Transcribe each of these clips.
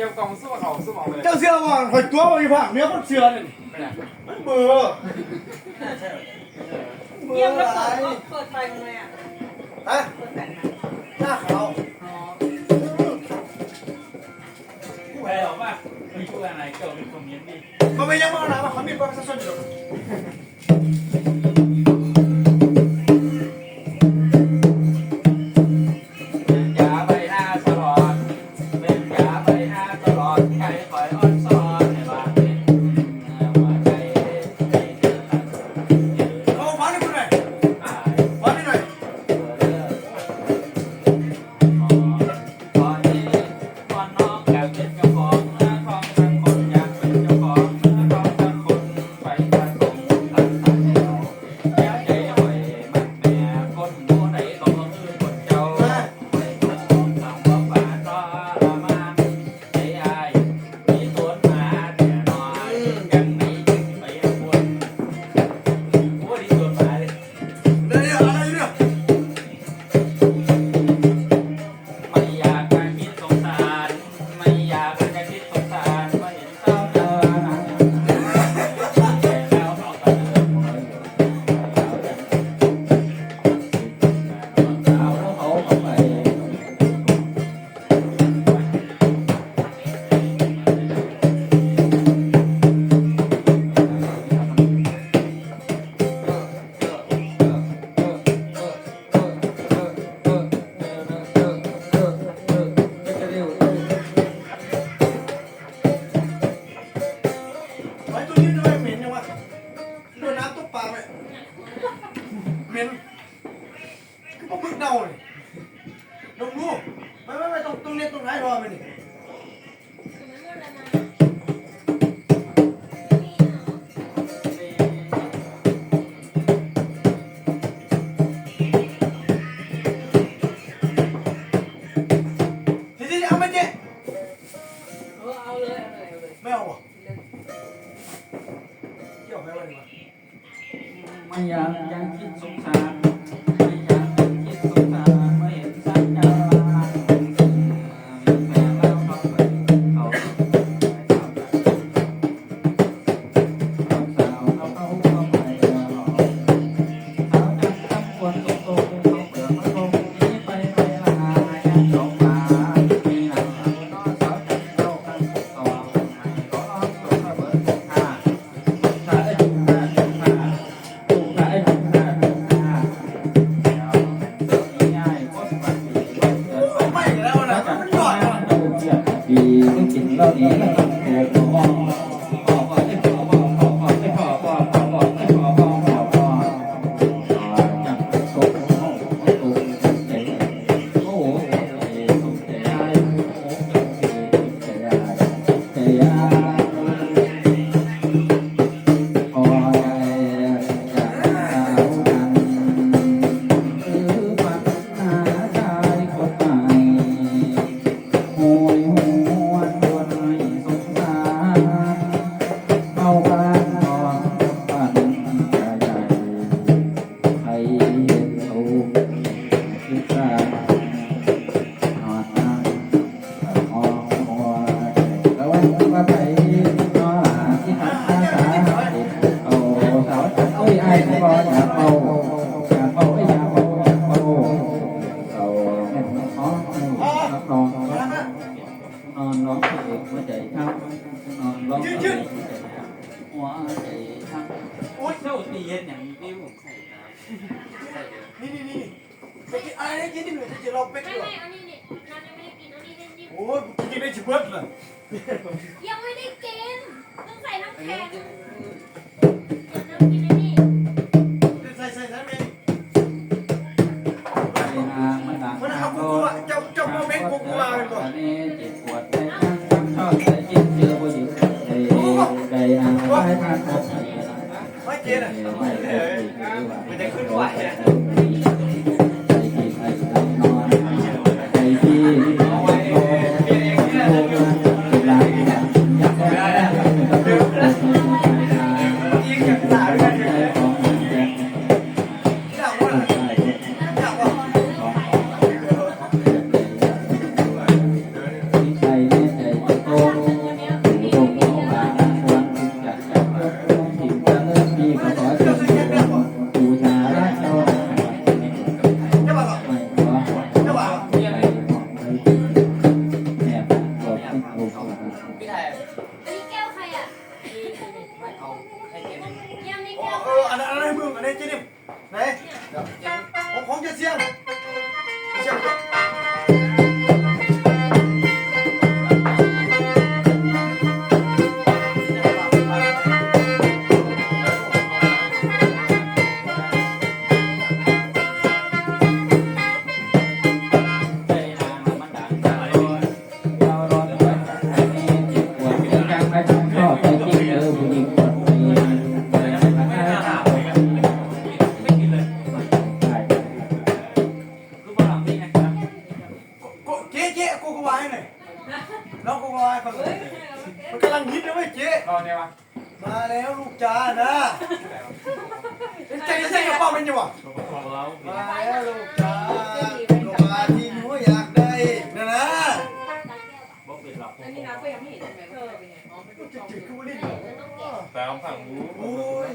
กี่ยวกองสู้เขาสู้เอาเลยเจ้าเสื้อว่าคอยตัวไปผ่านเมียคนเชื่อนี่ไมมันเบื่อเยี่ยมแล้วเปิดเปิดไฟเลยอะฮะเปิดแฟนหน้าเขาผู้ใดหรอว่ามีผู้อะไรเกี่ยวกับคอมเมียดิมันไม่ยังมาหนาว่าเขามีประชาชนอยู่ ให้กินดิบเลยเราเป็ดไม่ไม่อันนี้เนี่ยเราจไม่ได้กินอันนี้เล่นดิบโอ้ยกินได้ชิบเบิร์ดเลยยังไม่ได้กินต้องใส่น้ำแข็ง ลูกจ้านะใจใจกับป้าเป็นยังวะมาแล้วลูกจ้าก็มาที่หนูอยากได้นะนะอันนี้นะก็ยังไม่เห็นใช่ไหมว่าเป็นไงอ๋อเป็นจุดๆคือว่าดิ้นเหรอแต่ของฝั่งนู้น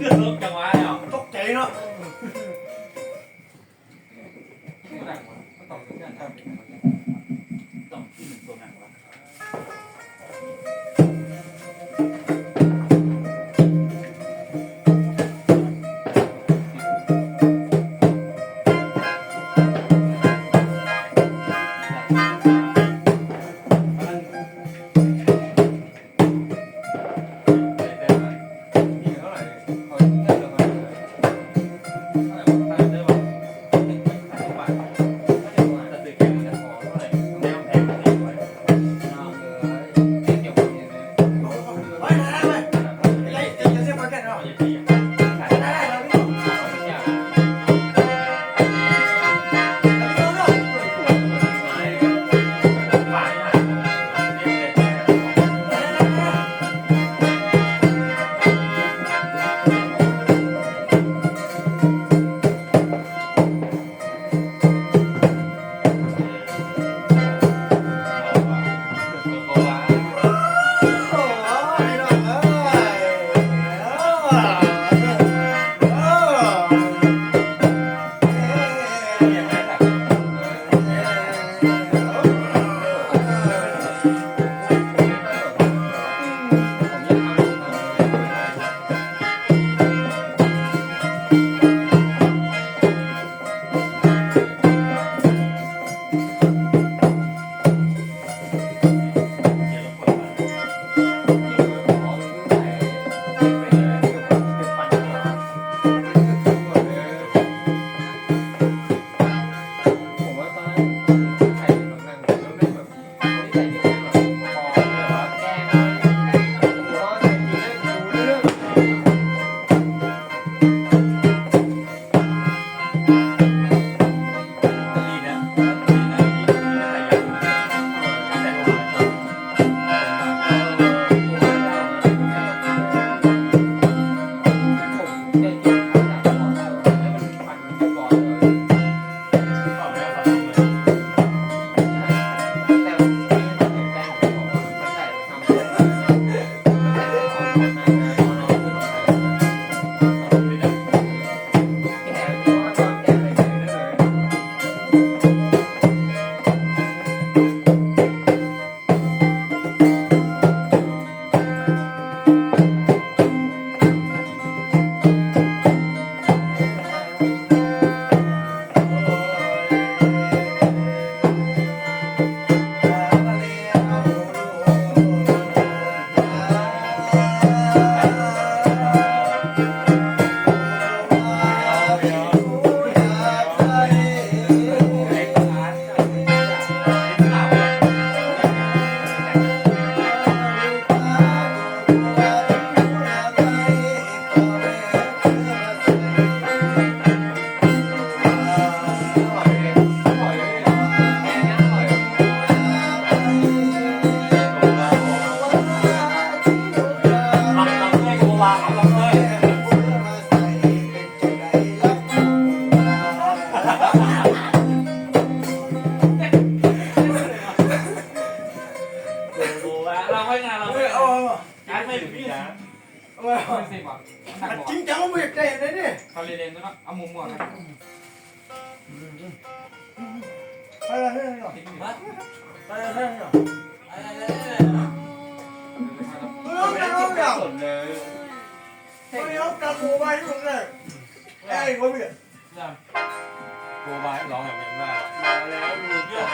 各种。 กระโปรงไปทุกเลยไอ้คนเบียดโกบายร้องแบบนี้ว่าแล้วดูเยอะ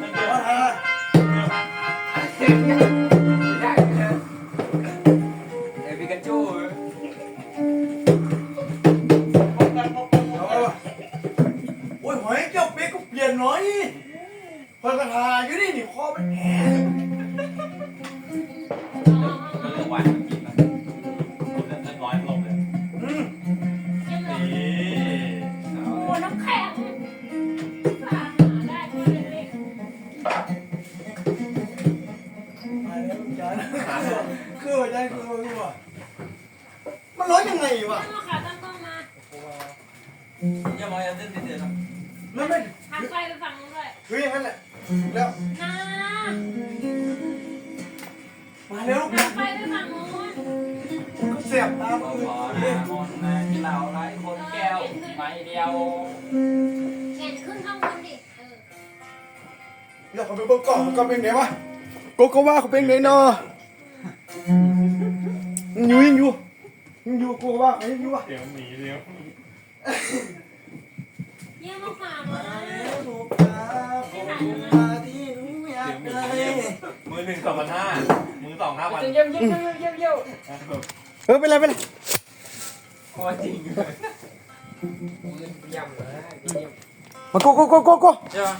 ไม่เยวมาแล้วเอพิกาจูโอ้ยหอยเจ้าเป๊กก็เปลี่ยนหน่อย คนกระทาอยู่นี่นี่คอมันแหงก็เรื่องวายมันกินนะคุณเล่นร้อยลงเลยอืมยังไงนี่โอ้น้ำแข็งฝาหาได้ตัวเล็กมาแล้วจานคือว่าใจคือว่าคือว่ามันร้อนยังไงๆวะนั่งมาขาตั้งกล้องมาอย่ามองอย่าเต้นเต้นนะมันไม่ทางไฟไปฝั่งนู้นด้วยคืออย่างนั้นแหละ แล้วนะมาแล้วทางไฟไปฝั่งนู้นก็เสียบตาพอคือพอนะคนนะกินเหล้าไรคนแก้วไม่เดียวแขนขึ้นข้างบนดิเอออยากเอาไปเบิ่งกล่องมันก็เป็นไงวะโกโกว่าเขาเป็นไงเนาะยังอยู่ยังอยู่ยังอยู่โกโกว่ายังอยู่วะเดี๋ยวหนีเดี๋ยวเยี่ยมมาฝากมาถูกตาผม มาที่หนูอยากได้มือหนึ่งสองพันห้ามือสองห้าพันเยี่ยมเยี่ยมเยี่ยมเยี่ยมเยี่ยมเออเป็นไรเป็นไรโคตรจริงเลยยำเลยมาโกโกโกโกโกใช่ปะ